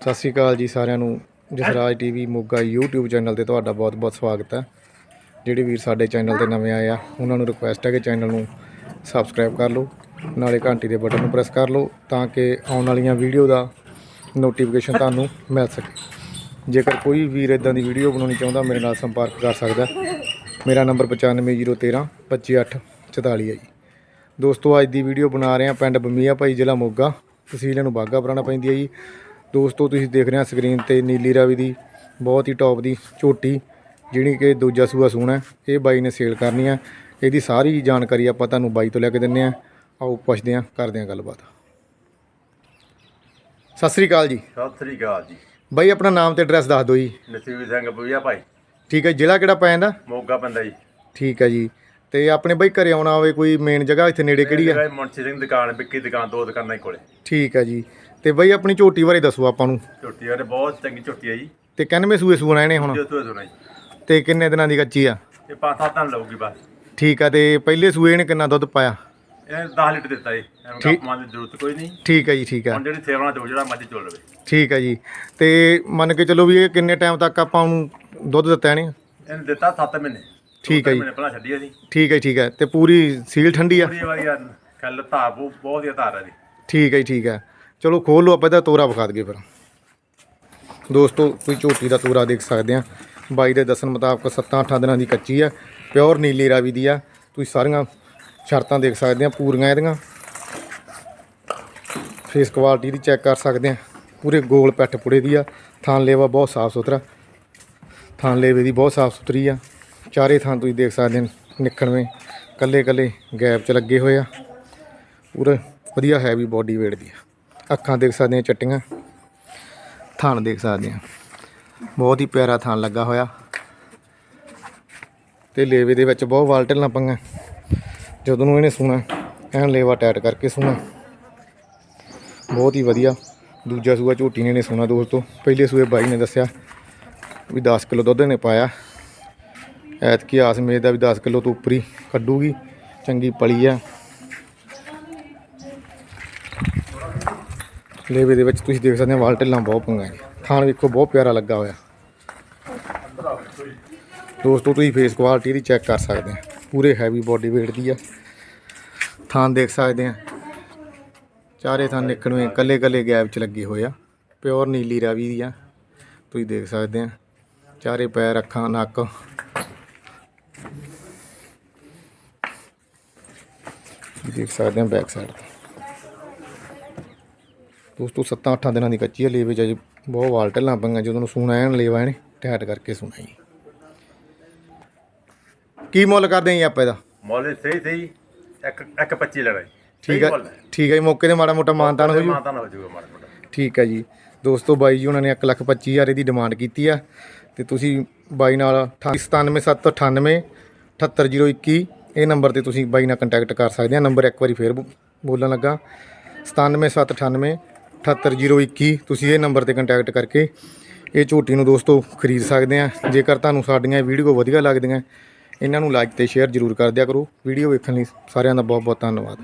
ਸਤਿ ਸ਼੍ਰੀ ਅਕਾਲ ਜੀ ਸਾਰਿਆਂ ਨੂੰ। Jasraj TV, Moga YouTube channel ਤੇ ਤੁਹਾਡਾ ਬਹੁਤ-ਬਹੁਤ ਸਵਾਗਤ ਹੈ। ਜਿਹੜੇ ਵੀਰ ਸਾਡੇ ਚੈਨਲ ਤੇ ਨਵੇਂ ਆਏ ਆ, ਉਹਨਾਂ ਨੂੰ ਰਿਕੁਐਸਟ ਹੈ ਕਿ ਚੈਨਲ ਨੂੰ ਸਬਸਕ੍ਰਾਈਬ ਕਰ ਲਓ, ਨਾਲੇ ਘੰਟੀ ਦੇ ਬਟਨ ਨੂੰ ਪ੍ਰੈਸ ਕਰ ਲਓ, ਤਾਂ ਕਿ ਆਉਣ ਵਾਲੀਆਂ ਵੀਡੀਓ ਦਾ ਨੋਟੀਫਿਕੇਸ਼ਨ ਤੁਹਾਨੂੰ ਮਿਲ ਸਕੇ। ਜੇਕਰ ਕੋਈ ਵੀਰ ਇਦਾਂ ਦੀ ਵੀਡੀਓ ਬਣਾਉਣੀ ਚਾਹੁੰਦਾ, ਮੇਰੇ ਨਾਲ ਸੰਪਰਕ ਕਰ ਸਕਦਾ ਮੇਰਾ ਨੰਬਰ 9501 25844 ਹੈ ਜੀ। ਦੋਸਤੋ, ਅੱਜ ਦੀ ਵੀਡੀਓ ਬਣਾ ਰਹੇ ਹਾਂ ਪਿੰਡ ਬਮੀਆ ਭਾਈ ਜ਼ਿਲ੍ਹਾ ਮੋਗਾ, ਤਹਿਸੀਲ ਨੂੰ ਬਾਗਾ ਪੁਰਾਣਾ ਪੈਂਦੀ ਹੈ ਜੀ। ਦੋਸਤੋ ਤੁਸੀਂ ਦੇਖ ਰਹੇ ਹੋ ਸਕਰੀਨ ਤੇ ਨੀਲੀ ਰਾਵੀ ਦੀ ਬਹੁਤ ਹੀ ਟੌਪ ਦੀ ਝੋਟੀ ਜਿਹੜੀ ਕਿ ਦੂਜਾ ਸੂਆ ਸੂਣਾ। ਇਹ ਬਾਈ ਨੇ ਸੇਲ ਕਰਨੀ ਹੈ। ਇਹਦੀ ਸਾਰੀ ਜਾਣਕਾਰੀ ਆਪਾਂ ਤੁਹਾਨੂੰ ਬਾਈ ਤੋਂ ਲੈ ਕੇ ਦਿੰਨੇ ਆ ਆਓ ਪੁੱਛਦੇ ਆ ਕਰਦੇ ਆ ਗੱਲਬਾਤ। ਸਤਿ ਸ੍ਰੀ ਅਕਾਲ ਜੀ। ਸਤਿ ਸ੍ਰੀ ਅਕਾਲ ਜੀ। ਬਾਈ ਆਪਣਾ ਨਾਮ ਤੇ ਐਡਰੈਸ ਦੱਸ ਦਿਓ ਜੀ। ਨਸੀਬ ਸਿੰਘ ਬੁਈਆ ਭਾਈ। ਠੀਕ ਹੈ ਜ਼ਿਲ੍ਹਾ ਕਿਹੜਾ ਪੈ ਜਾਂਦਾ ਮੋਗਾ ਪੈਂਦਾ ਜੀ। ਠੀਕ ਹੈ ਜੀ। ਤੇ ਆਪਣੇ ਬਾਈ ਘਰੇ ਆਉਣਾ ਹੋਵੇ ਕੋਈ ਮੇਨ ਜਗ੍ਹਾ ਇੱਥੇ ਨੇੜੇ ਕਿਹੜੀ ਆ? ਮੇਰਾ ਮੁੰਸ਼ੀ ਸਿੰਘ ਦੁਕਾਨ ਵਿੱਕੀ ਦੁਕਾਨ ਦੋ ਦੁਕਾਨਾਂ ਹੀ ਕੋਲੇ। ਠੀਕ ਹੈ ਜੀ। ਤੇ ਬਾਈ ਆਪਣੀ ਝੋਟੀ ਬਾਰੇ ਦੱਸੋ ਆਪਾਂ ਨੂੰ। ਝੋਟੀ ਵਾਲੇ ਬਹੁਤ ਚੰਗੀ ਝੋਟੀ ਹੈ ਜੀ। ਤੇ ਕਿੰਨਵੇਂ ਸੂਏ ਸੂਣਾ ਇਹਨੇ ਹੁਣ? ਜੋ ਤੂੰ ਸੁਣਾ ਜੀ। ਤੇ ਕਿੰਨੇ ਦਿਨਾਂ ਦੀ ਕੱਚੀ ਆ? ਇਹ ਪੰਜ ਸੱਤ ਦਿਨ ਲਊਗੀ ਬਸ। ਠੀਕ ਆ ਤੇ ਪਹਿਲੇ ਸੂਏ ਇਹਨੇ ਕਿੰਨਾ ਦੁੱਧ ਪਾਇਆ? ਇਹ 10 ਲੀਟਰ ਦਿੱਤਾ ਜੀ। ਠੀਕ। ਮਾਰਨ ਦੀ ਜ਼ਰੂਰਤ ਕੋਈ ਨਹੀਂ। ਠੀਕ ਹੈ ਜੀ ਠੀਕ ਆ। ਹੁਣ ਜਿਹੜੀ ਸੇਵਾ ਨਾਲ ਜਿਹੜਾ ਮਰਜ਼ੀ ਚੁੱਲ ਲਵੇ। ਠੀਕ ਹੈ ਜੀ। ਤੇ ਮੰਨ ਕੇ ਚੱਲੋ ਵੀ ਇਹ ਕਿੰਨੇ ਟਾਈਮ ਤੱਕ ਆਪਾਂ ਨੂੰ ਦੁੱਧ ਦਿੱਤਾ ਇਹਨੇ? ਇਹਨੇ ਦਿੱਤਾ 7 ਮਹੀਨੇ। ਠੀਕ ਹੈ ਜੀ। ਮਹੀਨੇ ਪਹਿਲਾਂ ਛੱਡੀ ਆ ਜੀ। ਠੀਕ ਹੈ ਠੀਕ ਹੈ ਤੇ ਪੂਰੀ ਸੀਲ ਠੰਡੀ ਆ? ਪੂਰੀ ਵਾਰੀ ਆ। ਕੱਲ ਧਾਰ ਬਹੁਤ ਹੀ ਧਾਰ ਆ ਜੀ। ਠੀਕ ਹੈ ਜੀ ਠੀਕ ਹੈ ਚਲੋ ਖੋਲ ਲਓ, ਆਪਾਂ ਇਹਦਾ ਤੋਰਾ ਵਿਖਾ ਦਈਏ ਫਿਰ। ਦੋਸਤੋ, ਕੋਈ ਝੋਟੀ ਦਾ ਤੋਰਾ ਦੇਖ ਸਕਦੇ ਆ। ਬਾਈ ਦੇ ਦੱਸਣ ਮੁਤਾਬਕ 7-8 ਦਿਨਾਂ ਦੀ ਕੱਚੀ ਆ, ਪਿਓਰ ਨੀਲੀ ਰਾਵੀ ਦੀ ਆ। ਤੁਸੀਂ ਸਾਰੀਆਂ ਸ਼ਰਤਾਂ ਦੇਖ ਸਕਦੇ ਆ, ਪੂਰੀਆਂ ਇਹਦੀਆਂ। ਫੇਸ ਕੁਆਲਿਟੀ ਦੀ ਚੈੱਕ ਕਰ ਸਕਦੇ ਆ। ਪੂਰੇ ਗੋਲ ਪੈਠ ਪੁੜੇ ਦੀ ਆ। ਥਾਂ ਲੇਵਾ ਬਹੁਤ ਸਾਫ਼ ਸੁਥਰਾ। ਥਾਂ ਲੇਵੇ ਦੀ ਬਹੁਤ ਸਾਫ਼ ਸੁਥਰੀ ਆ। ਚਾਰੇ ਥਾਂ ਤੁਸੀਂ ਦੇਖ ਸਕਦੇ ਨੇ ਨਿਕਲਵੇਂ ਕੱਲੇ ਕੱਲੇ ਗੈਪ 'ਚ ਲੱਗੇ ਹੋਏ ਆ। ਪੂਰੇ ਵਧੀਆ ਹੈਵੀ ਬਾਡੀ weight ਦੀ ਆ। ਅੱਖਾਂ ਦੇਖ ਸਕਦੇ ਆ ਚਟੀਆਂ। ਥਣ ਦੇਖ ਸਕਦੇ ਆ ਬਹੁਤ ਹੀ ਪਿਆਰਾ ਥਣ ਲੱਗਾ ਹੋਇਆ। ਤੇ ਲੇਵੇ ਦੇ ਵਿੱਚ ਬਹੁਤ ਵਾਲਟਲ ਨਾ ਪੰਗਾ। ਜਦੋਂ ਨੂੰ ਇਹਨੇ ਸੂਣਾ, ਐਨ ਲੇਵਾ ਟਾਈਟ ਕਰਕੇ ਸੂਣਾ। ਬਹੁਤ ਹੀ ਵਧੀਆ। ਦੂਜਾ ਸੂਆ ਝੋਟੀ ਨੇ ਨੇ ਸੂਣਾ ਦੋਸਤੋ। ਪਹਿਲੇ ਸੂਏ ਬਾਈ ਨੇ ਦੱਸਿਆ ਵੀ 10 ਕਿਲੋ ਦੁੱਧ ਨੇ ਪਾਇਆ। ਐਤਕੀ ਆਸ ਮੇਦ ਦਾ ਵੀ 10 ਕਿਲੋ ਤੋਂ ਉੱਪਰ ਹੀ ਕੱਢੂਗੀ। ਚੰਗੀ ਪਲੀ ਆ। ਲੇਵੇ ਦੇ ਵਿੱਚ ਤੁਸੀਂ ਦੇਖ ਸਕਦੇ ਹੋ ਵਾਲ ਢਿੱਲਾਂ ਬਹੁਤ ਪੰਗਾ ਜੀ ਥਾਣ ਵੇਖੋ ਬਹੁਤ ਪਿਆਰਾ ਲੱਗਾ ਹੋਇਆ। ਦੋਸਤੋ, ਤੁਸੀਂ ਫੇਸ ਕੁਆਲਿਟੀ ਦੀ ਚੈੱਕ ਕਰ ਸਕਦੇ ਆ ਪੂਰੇ ਹੈਵੀ ਬਾਡੀ weight ਦੀ ਆ। ਥਾਣ ਦੇਖ ਸਕਦੇ ਆ। ਚਾਰੇ ਥਾਂ ਨਿਕਲਵੇਂ ਕੱਲੇ ਕੱਲੇ ਗੈਪ ਚ ਲੱਗੇ ਹੋਏ ਆ। ਪਿਓਰ ਨੀਲੀ ਰਾਵੀ ਦੀ ਆ। ਤੁਸੀਂ ਦੇਖ ਸਕਦੇ ਆ। ਚਾਰੇ ਪੈਰ, ਅੱਖਾਂ, ਨੱਕ। ਦੇਖ ਸਕਦੇ ਆ ਬੈਕ ਸਾਈਡ ਦੋਸਤੋ 7-8 ਦਿਨਾਂ ਦੀ ਕੱਚੀ ਹੈ ਲੇਵੇ ਚ ਬਹੁਤ ਵਾਲ ਢੱਲਾਂ ਪੰਗਾ ਜਦੋਂ ਨੂੰ ਸੂਣਾ ਐਨ ਲੇਵਾ ਇਹਨੇ ਟੈਟ ਕਰਕੇ ਸੂਣਾ ਜੀ। ਕੀ ਮੁੱਲ ਕਰਦੇ ਆਂ ਜੀ ਆਪਾਂ ਇਹਦਾ? ਮੁੱਲ ਸਹੀ ਸਹੀ ਇੱਕ ਇੱਕ 25 ਲੈਣਾ ਜੀ। ਠੀਕ ਹੈ। ਠੀਕ ਹੈ ਜੀ ਮੌਕੇ ਤੇ ਮਾੜਾ ਮੋਟਾ ਮਾਨਤਾਨ ਹੋ ਜੂ? ਮਾਤਾ ਨਾ ਹੋ ਜਾਊਗਾ ਮਾੜਾ ਮੋਟਾ। ਠੀਕ ਹੈ ਜੀ। ਦੋਸਤੋ ਬਾਈ ਜੀ ਉਹਨਾਂ ਨੇ 125000 ਦੀ ਡਿਮਾਂਡ ਕੀਤੀ ਆ। ਤੇ ਤੁਸੀਂ ਬਾਈ ਨਾਲ 97798 78021 ਇਹ ਨੰਬਰ ਤੇ ਤੁਸੀਂ ਬਾਈ ਨਾਲ ਕੰਟੈਕਟ ਕਰ ਸਕਦੇ ਆ। ਨੰਬਰ ਇੱਕ ਵਾਰੀ ਫੇਰ ਬੋਲਣ ਲੱਗਾ। 97798 78021 ਤੁਸੀਂ ਇਹ ਨੰਬਰ ਤੇ ਕੰਟੈਕਟ ਕਰਕੇ ਇਹ ਝੋਟੀ ਨੂੰ ਦੋਸਤੋ ਖਰੀਦ ਸਕਦੇ ਆ। ਜੇਕਰ ਤੁਹਾਨੂੰ ਸਾਡੀਆਂ ਵੀਡੀਓ ਵਧੀਆ ਲੱਗਦੀਆਂ, ਇਹਨਾਂ ਨੂੰ ਲਾਈਕ ਤੇ ਸ਼ੇਅਰ ਜ਼ਰੂਰ ਕਰ ਦਿਆ ਕਰੋ। ਵੀਡੀਓ ਵੇਖਣ ਲਈ ਸਾਰਿਆਂ ਦਾ ਬਹੁਤ ਬਹੁਤ ਧੰਨਵਾਦ।